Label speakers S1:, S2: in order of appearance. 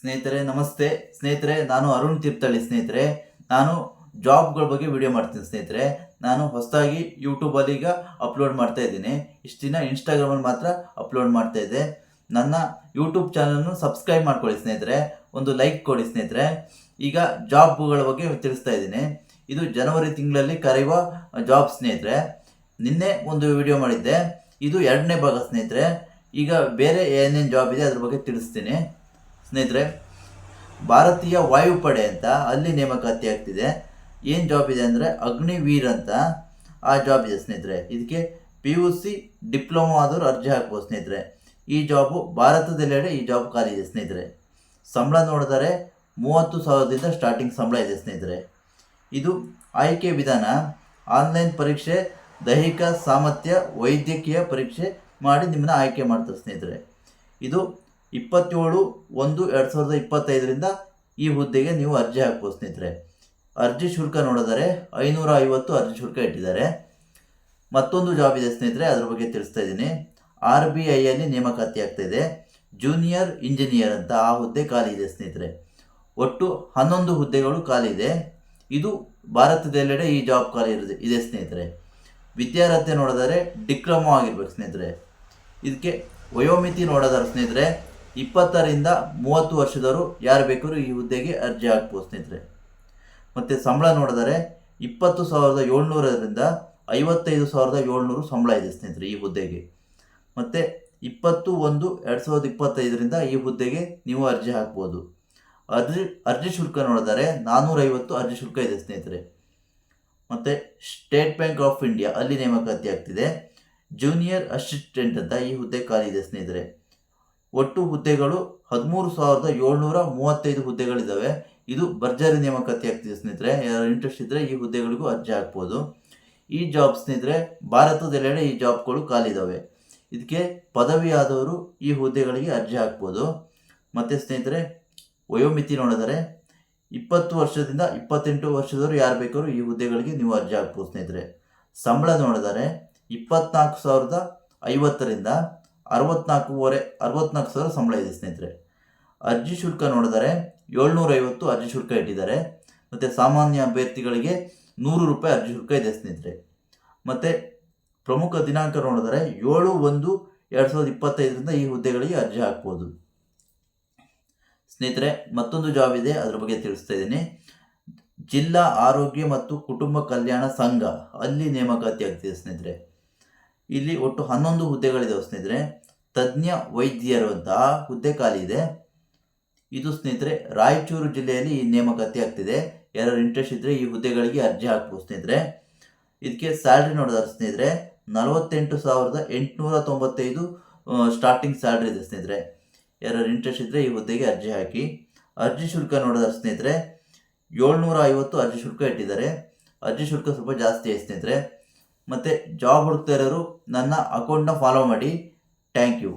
S1: ಸ್ನೇಹಿತರೆ, ನಮಸ್ತೆ. ಸ್ನೇಹಿತರೆ, ನಾನು ಅರುಣ್ ತೀರ್ಥಳ್ಳಿ ಸ್ನೇಹಿತರೆ. ನಾನು ಜಾಬ್ಗಳ ಬಗ್ಗೆ ವಿಡಿಯೋ ಮಾಡ್ತೀನಿ ಸ್ನೇಹಿತರೆ. ನಾನು ಹೊಸದಾಗಿ ಯೂಟ್ಯೂಬಲ್ಲಿ ಈಗ ಅಪ್ಲೋಡ್ ಮಾಡ್ತಾ ಇದ್ದೀನಿ. ಇಷ್ಟು ದಿನ ಇನ್ಸ್ಟಾಗ್ರಾಮಲ್ಲಿ ಮಾತ್ರ ಅಪ್ಲೋಡ್ ಮಾಡ್ತಾ ಇದ್ದೆ. ನನ್ನ ಯೂಟ್ಯೂಬ್ ಚಾನಲ್ನು ಸಬ್ಸ್ಕ್ರೈಬ್ ಮಾಡ್ಕೊಳ್ಳಿ ಸ್ನೇಹಿತರೆ. ಒಂದು ಲೈಕ್ ಕೊಡಿ ಸ್ನೇಹಿತರೆ. ಈಗ ಜಾಬ್ಗಳ ಬಗ್ಗೆ ತಿಳಿಸ್ತಾ ಇದ್ದೀನಿ. ಇದು ಜನವರಿ ತಿಂಗಳಲ್ಲಿ ಕರೆಯುವ ಜಾಬ್ ಸ್ನೇಹಿತರೆ. ನಿನ್ನೆ ಒಂದು ವಿಡಿಯೋ ಮಾಡಿದ್ದೆ. ಇದು ಎರಡನೇ ಭಾಗ ಸ್ನೇಹಿತರೆ. ಈಗ ಬೇರೆ ಏನೇನು ಜಾಬ್ ಇದೆ ಅದ್ರ ಬಗ್ಗೆ ತಿಳಿಸ್ತೀನಿ. ಸ್ನೇಹಿತರೆ, ಭಾರತೀಯ ವಾಯುಪಡೆ ಅಂತ ಅಲ್ಲಿ ನೇಮಕಾತಿ ಆಗ್ತಿದೆ. ಏನು ಜಾಬ್ ಇದೆ ಅಂದರೆ ಅಗ್ನಿವೀರ್ ಅಂತ ಆ ಜಾಬ್ ಇದೆ ಸ್ನೇಹಿತರೆ. ಇದಕ್ಕೆ ಪಿ ಯು ಸಿ ಡಿಪ್ಲೊಮಾ ಆದರೂ ಅರ್ಜಿ ಹಾಕ್ಬೋದು ಸ್ನೇಹಿತರೆ. ಈ ಜಾಬು ಭಾರತದೆಲ್ಲೆಡೆ ಈ ಜಾಬ್ ಖಾಲಿ ಇದೆ ಸ್ನೇಹಿತರೆ. ಸಂಬಳ ನೋಡಿದರೆ ಮೂವತ್ತು ಸಾವಿರದಿಂದ ಸ್ಟಾರ್ಟಿಂಗ್ ಸಂಬಳ ಇದೆ ಸ್ನೇಹಿತರೆ. ಇದು ಆಯ್ಕೆ ವಿಧಾನ. ಆನ್ಲೈನ್ ಪರೀಕ್ಷೆ, ದೈಹಿಕ ಸಾಮರ್ಥ್ಯ, ವೈದ್ಯಕೀಯ ಪರೀಕ್ಷೆ ಮಾಡಿ ನಿಮ್ಮನ್ನ ಆಯ್ಕೆ ಮಾಡ್ತಾರೆ ಸ್ನೇಹಿತರೆ. ಇದು ಇಪ್ಪತ್ತೇಳು ಒಂದು ಎರಡು ಸಾವಿರದ ಇಪ್ಪತ್ತೈದರಿಂದ ಈ ಹುದ್ದೆಗೆ ನೀವು ಅರ್ಜಿ ಹಾಕ್ಬೋದು ಸ್ನೇಹಿತರೆ. ಅರ್ಜಿ ಶುಲ್ಕ ನೋಡಿದರೆ ಐನೂರ ಐವತ್ತು ಅರ್ಜಿ ಶುಲ್ಕ ಇಟ್ಟಿದ್ದಾರೆ. ಮತ್ತೊಂದು ಜಾಬ್ ಇದೆ ಸ್ನೇಹಿತರೆ, ಅದ್ರ ಬಗ್ಗೆ ತಿಳಿಸ್ತಾ ಇದ್ದೀನಿ. ಆರ್ ಬಿ ಐಯಲ್ಲಿ ನೇಮಕಾತಿ ಆಗ್ತಾ ಇದೆ. ಜೂನಿಯರ್ ಇಂಜಿನಿಯರ್ ಅಂತ ಆ ಹುದ್ದೆ ಖಾಲಿ ಇದೆ ಸ್ನೇಹಿತರೆ. ಒಟ್ಟು ಹನ್ನೊಂದು ಹುದ್ದೆಗಳು ಖಾಲಿ ಇದೆ. ಇದು ಭಾರತದೆಲ್ಲೆಡೆ ಈ ಜಾಬ್ ಖಾಲಿ ಇರೋದು ಇದೆ ಸ್ನೇಹಿತರೆ. ವಿದ್ಯಾರ್ಹತೆ ನೋಡಿದರೆ ಡಿಪ್ಲೊಮಾ ಆಗಿರ್ಬೇಕು ಸ್ನೇಹಿತರೆ. ಇದಕ್ಕೆ ವಯೋಮಿತಿ ನೋಡೋದಾರ ಸ್ನೇಹಿತರೆ ಇಪ್ಪತ್ತರಿಂದ ಮೂವತ್ತು ವರ್ಷದವರು ಯಾರು ಬೇಕಾದ್ರೂ ಈ ಹುದ್ದೆಗೆ ಅರ್ಜಿ ಹಾಕ್ಬೋದು ಸ್ನೇಹಿತರೆ. ಮತ್ತು ಸಂಬಳ ನೋಡಿದರೆ ಇಪ್ಪತ್ತು ಸಾವಿರದ ಏಳ್ನೂರರಿಂದ ಐವತ್ತೈದು ಸಾವಿರದ ಏಳ್ನೂರು ಸಂಬಳ ಇದೆ ಸ್ನೇಹಿತರೆ ಈ ಹುದ್ದೆಗೆ. ಮತ್ತು ಇಪ್ಪತ್ತು ಒಂದು ಎರಡು ಸಾವಿರದ ಇಪ್ಪತ್ತೈದರಿಂದ ಈ ಹುದ್ದೆಗೆ ನೀವು ಅರ್ಜಿ ಹಾಕ್ಬೋದು. ಅರ್ಜಿ ಅರ್ಜಿ ಶುಲ್ಕ ನೋಡಿದರೆ ನಾನ್ನೂರೈವತ್ತು ಅರ್ಜಿ ಶುಲ್ಕ ಇದೆ ಸ್ನೇಹಿತರೆ. ಮತ್ತು ಸ್ಟೇಟ್ ಬ್ಯಾಂಕ್ ಆಫ್ ಇಂಡಿಯಾ ಅಲ್ಲಿ ನೇಮಕಾತಿ ಆಗ್ತಿದೆ ಜೂನಿಯರ್ ಅಸಿಸ್ಟೆಂಟ್ ಅಂತ ಈ ಹುದ್ದೆ ಖಾಲಿ ಇದೆ ಸ್ನೇಹಿತರೆ. ಒಟ್ಟು ಹುದ್ದೆಗಳು ಹದಿಮೂರು ಸಾವಿರದ ಏಳ್ನೂರ ಮೂವತ್ತೈದು ಹುದ್ದೆಗಳಿದ್ದಾವೆ. ಇದು ಭರ್ಜರಿ ನೇಮಕಾತಿ ಆಗ್ತಿದೆ ಸ್ನೇಹಿತರೆ. ಯಾರು ಇಂಟ್ರೆಸ್ಟ್ ಇದ್ದರೆ ಈ ಹುದ್ದೆಗಳಿಗೂ ಅರ್ಜಿ ಹಾಕ್ಬೋದು. ಈ ಜಾಬ್ ಸ್ನೇಹಿತರೆ ಭಾರತದೆಲ್ಲೆಡೆ ಈ ಜಾಬ್ಗಳು ಖಾಲಿ ಇದ್ದಾವೆ ಇದಕ್ಕೆ ಪದವಿ ಆದವರು ಈ ಹುದ್ದೆಗಳಿಗೆ ಅರ್ಜಿ ಹಾಕ್ಬೋದು. ಮತ್ತು ಸ್ನೇಹಿತರೆ, ವಯೋಮಿತಿ ನೋಡಿದರೆ ಇಪ್ಪತ್ತು ವರ್ಷದಿಂದ ಇಪ್ಪತ್ತೆಂಟು ವರ್ಷದವರು ಯಾರು ಬೇಕಾದ್ರೂ ಈ ಹುದ್ದೆಗಳಿಗೆ ನೀವು ಅರ್ಜಿ ಹಾಕ್ಬೋದು ಸ್ನೇಹಿತರೆ. ಸಂಬಳ ನೋಡಿದರೆ ಇಪ್ಪತ್ನಾಲ್ಕು ಸಾವಿರದ ಐವತ್ತರಿಂದ ಅರವತ್ನಾಲ್ಕೂವರೆ, ಅರವತ್ನಾಲ್ಕು ಸಾವಿರ ಸಂಬಳ ಇದೆ ಸ್ನೇಹಿತರೆ. ಅರ್ಜಿ ಶುಲ್ಕ ನೋಡಿದರೆ ಏಳ್ನೂರೈವತ್ತು ಅರ್ಜಿ ಶುಲ್ಕ ಇಟ್ಟಿದ್ದಾರೆ. ಮತ್ತು ಸಾಮಾನ್ಯ ಅಭ್ಯರ್ಥಿಗಳಿಗೆ ನೂರು ರೂಪಾಯಿ ಅರ್ಜಿ ಶುಲ್ಕ ಇದೆ ಸ್ನೇಹಿತರೆ. ಮತ್ತು ಪ್ರಮುಖ ದಿನಾಂಕ ನೋಡಿದರೆ ಏಳು ಒಂದು ಎರಡು ಸಾವಿರದ ಇಪ್ಪತ್ತೈದರಿಂದ ಈ ಹುದ್ದೆಗಳಿಗೆ ಅರ್ಜಿ ಹಾಕ್ಬೋದು. ಸ್ನೇಹಿತರೆ, ಮತ್ತೊಂದು ಜಾಬ್ ಇದೆ, ಅದ್ರ ಬಗ್ಗೆ ತಿಳಿಸ್ತಾ ಇದ್ದೀನಿ. ಜಿಲ್ಲಾ ಆರೋಗ್ಯ ಮತ್ತು ಕುಟುಂಬ ಕಲ್ಯಾಣ ಸಂಘ, ಅಲ್ಲಿ ನೇಮಕಾತಿ ಆಗ್ತಿದೆ ಸ್ನೇಹಿತರೆ. ಇಲ್ಲಿ ಒಟ್ಟು ಹನ್ನೊಂದು ಹುದ್ದೆಗಳಿದಾವೆ ಸ್ನೇಹಿತರೆ. ತಜ್ಞ ವೈದ್ಯರು ಅಂತ ಹುದ್ದೆ ಖಾಲಿ ಇದೆ. ಇದು ಸ್ನೇಹಿತರೆ, ರಾಯಚೂರು ಜಿಲ್ಲೆಯಲ್ಲಿ ಈ ನೇಮಕಾತಿ ಆಗ್ತಿದೆ. ಯಾರು ಇಂಟ್ರೆಸ್ಟ್ ಇದ್ದರೆ ಈ ಹುದ್ದೆಗಳಿಗೆ ಅರ್ಜಿ ಹಾಕ್ಬೋದು ಸ್ನೇಹಿತರೆ. ಇದಕ್ಕೆ ಸ್ಯಾಲ್ರಿ ನೋಡಿದ್ರೆ ಸ್ನೇಹಿತರೆ. ನಲವತ್ತೆಂಟು ಸಾವಿರದ ಎಂಟುನೂರ ತೊಂಬತ್ತೈದು ಸ್ಟಾರ್ಟಿಂಗ್ ಸ್ಯಾಲ್ರಿ ಇದೆ ಸ್ನೇಹಿತರೆ. ಯಾರು ಇಂಟ್ರೆಸ್ಟ್ ಇದ್ದರೆ ಈ ಹುದ್ದೆಗೆ ಅರ್ಜಿ ಹಾಕಿ. ಅರ್ಜಿ ಶುಲ್ಕ ನೋಡಿದ್ರೆ ಸ್ನೇಹಿತರೆ. ಏಳ್ನೂರ ಐವತ್ತು ಅರ್ಜಿ ಶುಲ್ಕ ಇಟ್ಟಿದ್ದಾರೆ. ಅರ್ಜಿ ಶುಲ್ಕ ಸ್ವಲ್ಪ ಜಾಸ್ತಿ ಇದೆ ಸ್ನೇಹಿತರೆ. ಮತ್ತು ಜಾಬ್ ಹುಡುಕ್ತಾ ಇರೋರು ನನ್ನ ಅಕೌಂಟ್ನ ಫಾಲೋ ಮಾಡಿ. Thank you